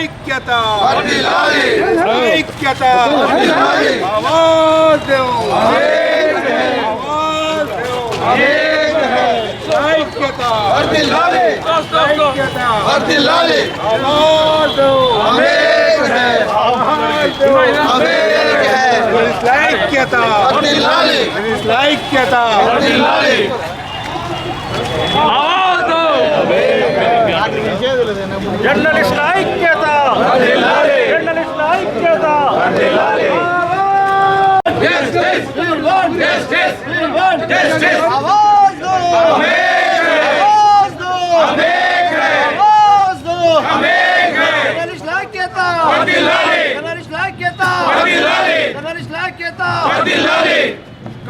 ఐక్యత ఐక్యత ఆవాజ్ దో ఆవాజ్ దో ఐక్యత ఐక్యత ఆవాజ్ దో ఆవాజ్ దో ఐక్యత ఐక్యత జర్నలిస్టుల ఐక్యత! జర్నలిస్టుల ఐక్యత!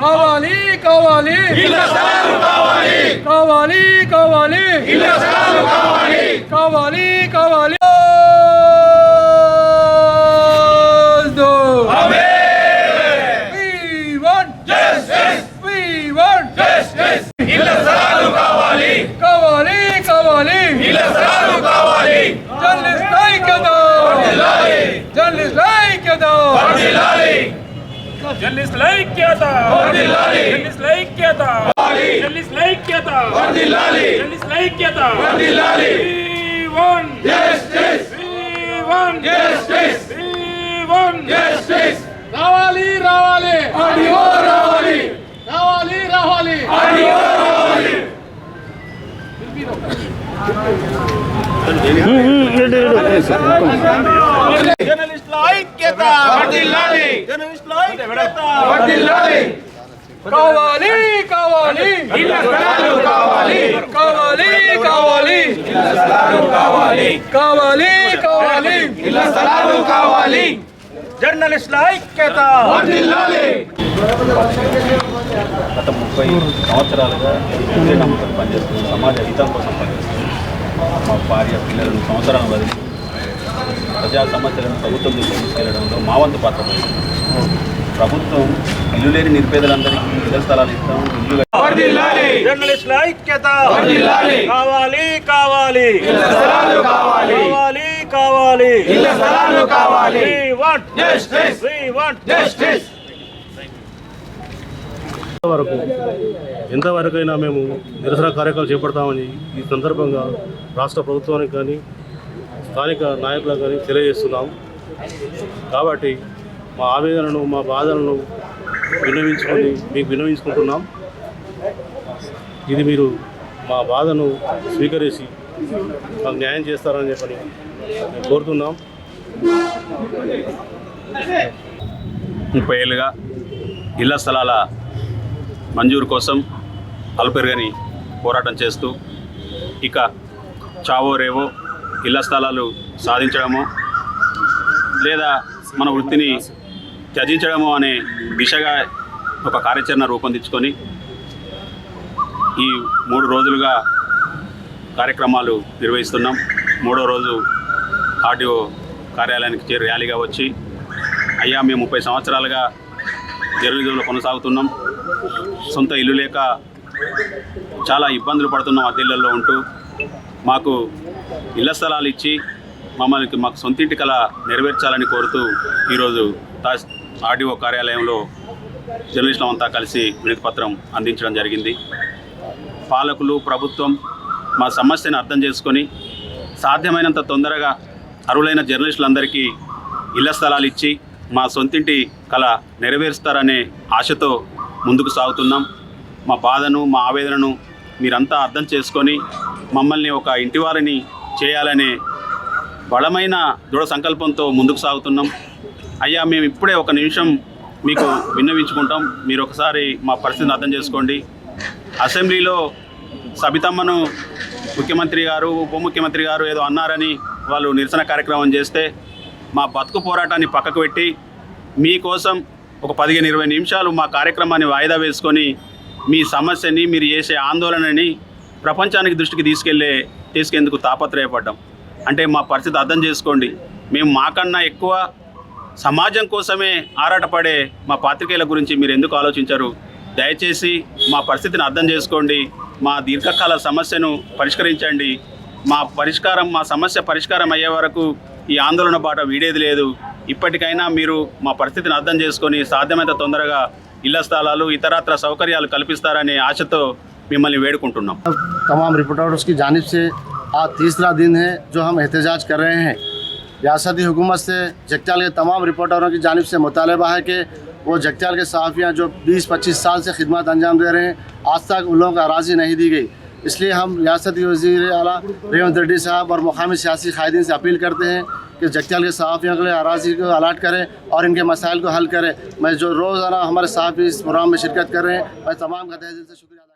కావాలి కావాలి. కావాలి. కావాలి జర్నలిస్టుల ఐక్యత జర్నలిస్టుల ఐక్యత జర్నలిస్టుల ఐక్యత జర్నలిస్టుల ఐక్యత. We want justice. రావాలి రావాలి! రావాలి! రావాలి రావాలి! జర్నలిస్టుల ఐక్యత జర్నలిస్టుల ఐక్యత కావాలి కావాలి కావాలి కావాలి కావాలి కావాలి జర్నలిస్టుల ఐక్యత. గత ముప్పై సంవత్సరాలుగా ఇదే నమ్మకం పనిచేస్తుంది. సమాజ హితం కోసం పనిచేస్తుంది. మా భార్య పిల్లలను సంవత్సరాలు వదిలి ప్రజా సమస్యలను ప్రభుత్వం దృష్టికి తీసుకెళ్ళడంలో మా వంతు పాత్ర. ప్రభుత్వం ఇల్లు లేని నిరుపేదలందరికీ ఇళ్ళ స్థలాలు ఇస్తాం ఇల్లు జర్నలిస్టుల ఐక్యత. కావాలి కావాలి. కావాలి. కావాలి We వరకు ఎంతవరకైనా మేము నిరసన కార్యక్రమాలు చేపడతామని ఈ సందర్భంగా రాష్ట్ర ప్రభుత్వానికి కానీ స్థానిక నాయకులకు కానీ తెలియజేస్తున్నాం. కాబట్టి మా ఆవేదనను మా బాధలను విన్నవించుకొని మీకు విన్నవించుకుంటున్నాం. ఇది మీరు మా బాధను స్వీకరించి మాకు న్యాయం చేస్తారని చెప్పని కోరుతున్నాం. ముప్పై ఏళ్ళుగా ఇళ్ళ స్థలాల మంజూరు కోసం అల్పెరగని పోరాటం చేస్తూ ఇక చావో రేవో ఇళ్ళ స్థలాలు సాధించడమో లేదా మన వృత్తిని త్యజించడమో అనే దిశగా ఒక కార్యాచరణ రూపొందించుకొని ఈ మూడు రోజులుగా కార్యక్రమాలు నిర్వహిస్తున్నాం. మూడో రోజు ఆర్టీఓ కార్యాలయానికి చేరి ర్యాలీగా వచ్చి అయ్యా మేము ముప్పై సంవత్సరాలుగా జర్నలిజంలో కొనసాగుతున్నాం. సొంత ఇల్లు లేక చాలా ఇబ్బందులు పడుతున్నాం అద్దెళ్ళల్లో ఉంటూ. మాకు ఇళ్ళ స్థలాలు ఇచ్చి మమ్మల్ని మాకు సొంతింటి కళ నెరవేర్చాలని కోరుతూ ఈరోజు తాస్ ఆర్డీఓ కార్యాలయంలో జర్నలిస్టులం అంతా కలిసి వినతిపత్రం అందించడం జరిగింది. పాలకులు ప్రభుత్వం మా సమస్యను అర్థం చేసుకొని సాధ్యమైనంత తొందరగా అరువులైన జర్నలిస్టులందరికీ ఇళ్ళ స్థలాలు ఇచ్చి మా సొంతింటి కళ నెరవేరుస్తారనే ఆశతో ముందుకు సాగుతున్నాం. మా బాధను మా ఆవేదనను మీరంతా అర్థం చేసుకొని మమ్మల్ని ఒక ఇంటివారిని చేయాలనే బలమైన దృఢ సంకల్పంతో ముందుకు సాగుతున్నాం. అయ్యా మేము ఇప్పుడే ఒక నిమిషం మీకు విన్నవించుకుంటాం. మీరు ఒకసారి మా పరిస్థితిని అర్థం చేసుకోండి. అసెంబ్లీలో సబితమ్మను ముఖ్యమంత్రి గారు ఉప ముఖ్యమంత్రి గారు ఏదో అన్నారని వాళ్ళు నిరసన కార్యక్రమం చేస్తే మా బతుకు పోరాటాన్ని పక్కకు పెట్టి మీకోసం ఒక పదిహేను ఇరవై నిమిషాలు మా కార్యక్రమాన్ని వాయిదా వేసుకొని మీ సమస్యని మీరు చేసే ఆందోళనని ప్రపంచానికి దృష్టికి తీసుకెళ్ళే తీసుకెందుకు తాపత్రయపడ్డాం. అంటే మా పరిస్థితి అర్థం చేసుకోండి. మేము మాకన్నా ఎక్కువ సమాజం కోసమే ఆరాటపడే మా పాత్రికేయుల గురించి మీరు ఎందుకు ఆలోచించరు? దయచేసి మా పరిస్థితిని అర్థం చేసుకోండి. మా దీర్ఘకాల సమస్యను పరిష్కరించండి. మా పరిష్కారం మా సమస్య పరిష్కారం అయ్యే వరకు ఈ ఆందోళన బాట వీడేది లేదు ఇప్పటికైనా మీరు మా పరిస్థితిని అర్థం చేసుకొని సాధ్యమైనంత తొందరగా ఇళ్ల స్థలాలు ఇతరత్ర సౌకర్యాలు కల్పిస్తారనే ఆశతో మిమ్మల్ని వేడుకుంటున్నాం तमाम रिपोर्टर्स की जानब से आज तीसरा दिन है जो हम एहतजाज कर रहे हैं रियासती हुकूमत से जगत्याल के तमाम रिपोर्टरों की जानब से मुतालबा है कि वो जगत्याल के सहाफ़ियाँ जो 20-25 साल से खिदमत अंजाम दे रहे हैं आज तक उन लोगों को अराजी नहीं दी गई इसलिए हम रियासती वजी अला रेवंत रेड्डी साहब और मुकामी सियासी कायदीन से अपील करते हैं कि जगत्याल के सहाफ़ियों के लिए अराजी को अलाट करें और इनके मसाइल को हल करें। मैं जो रोज़ाना हमारे सहाफ़ी इस प्रोग्राम में शिरकत कर रहे हैं, मैं तमाम का तहे दिल से शुक्रिया